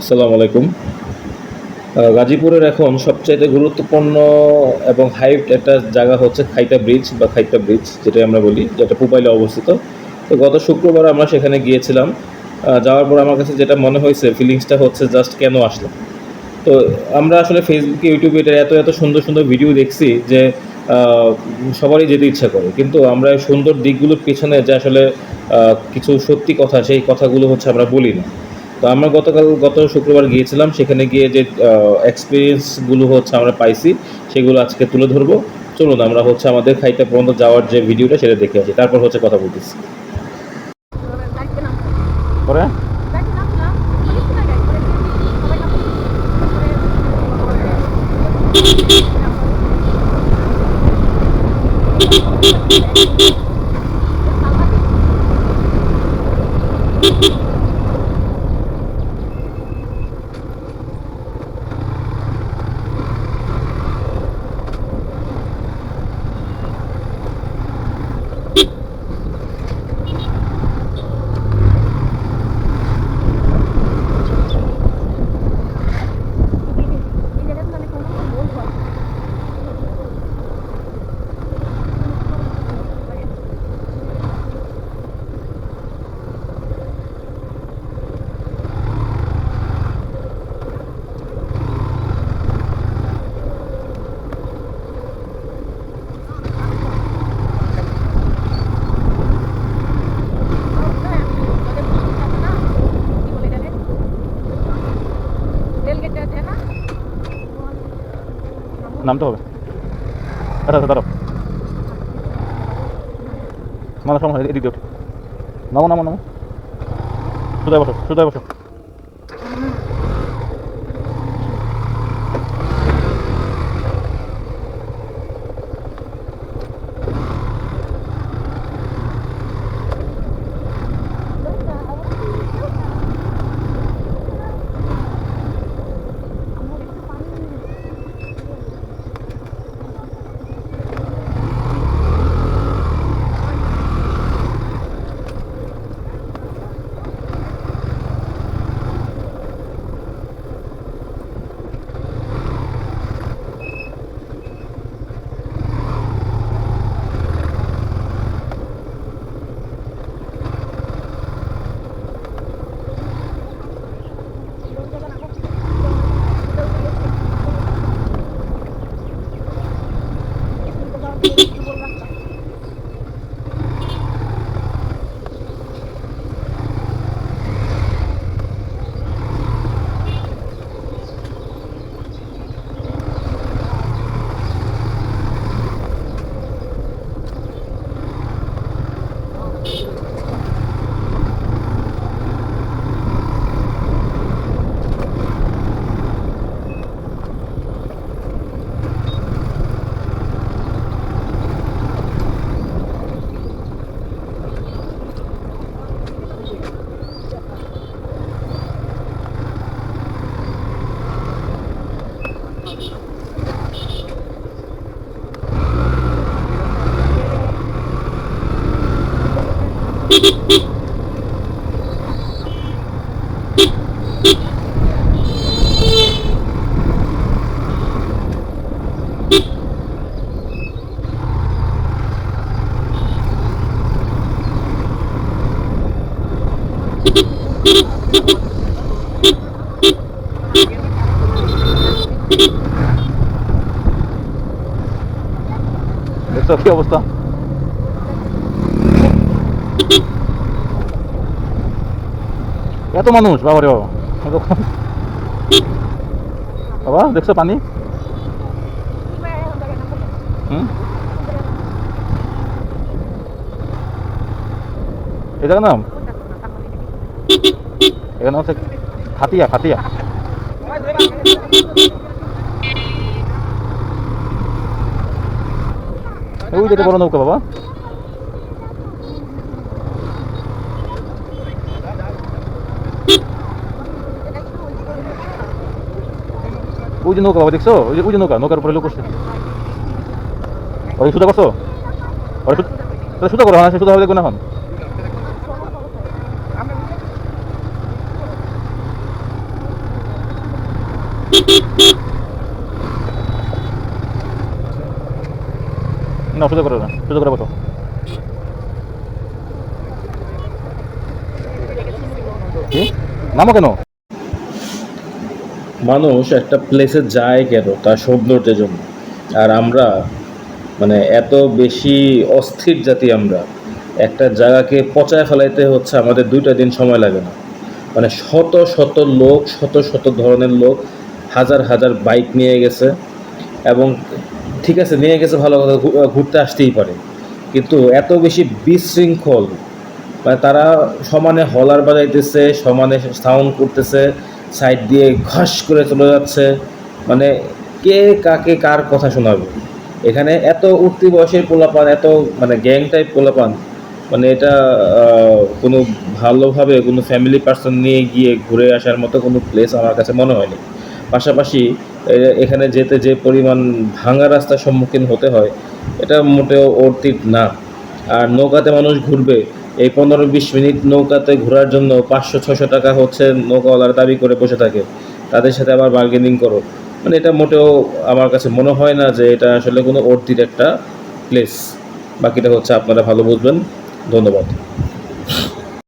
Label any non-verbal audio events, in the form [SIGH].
আসসালামু আলাইকুম। গাজীপুরের এখন সবচাইতে গুরুত্বপূর্ণ এবং হাইট একটা জায়গা হচ্ছে খাইতা ব্রিজ বা খাইতা ব্রিজ যেটা আমরা বলি, যেটা পুপাইলে অবস্থিত। তো গত শুক্রবার আমরা সেখানে গিয়েছিলাম। যাওয়ার পর আমার কাছে যেটা মনে হয়েছে ফিলিংসটা হচ্ছে জাস্ট কেন আসলাম। তো আমরা আসলে ফেসবুকে ইউটিউবে এটা এত এত সুন্দর সুন্দর ভিডিও দেখছি যে সবারই যেতে ইচ্ছা করে। কিন্তু আমরা সুন্দর দিকগুলোর পিছনে যে আসলে কিছু সত্যি কথা, সেই কথাগুলো হচ্ছে আমরা বলি না। তো আমরা গতকাল, গত শুক্রবার গিয়েছিলাম, সেখানে গিয়ে যে এক্সপিরিয়েন্সগুলো হচ্ছে আমরা পাইছি, সেগুলো আজকে তুলে ধরবো। চলুন, আমরা হচ্ছে আমাদের খাইতে পর্যন্ত যাওয়ার যে ভিডিওটা, সেটা দেখে আসি। তারপর হচ্ছে কথা বলতেছি। পরে? রেলগেটে নামতে হবে। আচ্ছা আচ্ছা দাঁড়াও। মানে সময় এদিক দিয়ে। নামো নামো নামো। সুদায় বসো সুদায় বসো। Yeah. [LAUGHS] দেখছ কি অবস্থা? এত মানুষ বাবা রে বাবা। বাবা, দেখছ পানি? জায়গার নাম এখানে হচ্ছে খাতিয়া খাতিয়া ওই যেটা বড় নৌকা, বাবা। ওই যে নৌকা, বাবা, দেখছ? ওই যে ওই যে নৌকা, নৌকার উপরে লোক করছে? সুদা করছ সুদা করো হ্যাঁ সুদা হবে দেখুন এখন। না সোজা করে না সোজা নামো কেন? মানুষ একটা প্লেসে যায় কেন? তার সৌন্দর্যের জন্য। আর আমরা মানে এত বেশি অস্থির জাতি আমরা। একটা জায়গাকে পচায় ফেলাইতে হচ্ছে আমাদের দুইটা দিন সময় লাগে না। মানে শত শত লোক, শত শত ধরনের লোক, হাজার হাজার বাইক নিয়ে গেছে। এবং ঠিক আছে, নিয়ে গেছে, ভালো কথা ঘুরতে আসতেই পারে। কিন্তু এত বেশি বিশৃঙ্খল মানে তারা সমানে হলার বাজাইতেছে, সমানে সাউন্ড করতেছে সাইড দিয়ে ঘাস করে চলে যাচ্ছে। মানে কে কাকে কার কথা শোনাবে? এখানে এত উঠতি বয়সের পোলাপান, এত মানে গ্যাং টাইপ পোলাপান মানে এটা কোনো ভালোভাবে কোনো ফ্যামিলি পার্সন নিয়ে গিয়ে ঘুরে আসার মতো কোনো প্লেস আমার কাছে মনে হয়নি। পাশাপাশি এখানে যেতে যে পরিমাণ ভাঙা রাস্তার সম্মুখীন হতে হয়, এটা মোটেও অর্থিত না। আর নৌকাতে মানুষ ঘুরবে, এই পনেরো বিশ মিনিট নৌকাতে ঘোরার জন্য পাঁচশো ছশো টাকা হচ্ছে নৌকাওয়ালার দাবি করে বসে থাকে। তাদের সাথে আবার বার্গেনিং করো। মানে এটা মোটেও আমার কাছে মনে হয় না যে এটা আসলে কোনো অর্থির একটা প্লেস বাকিটা হচ্ছে আপনারা ভালো বুঝবেন। ধন্যবাদ।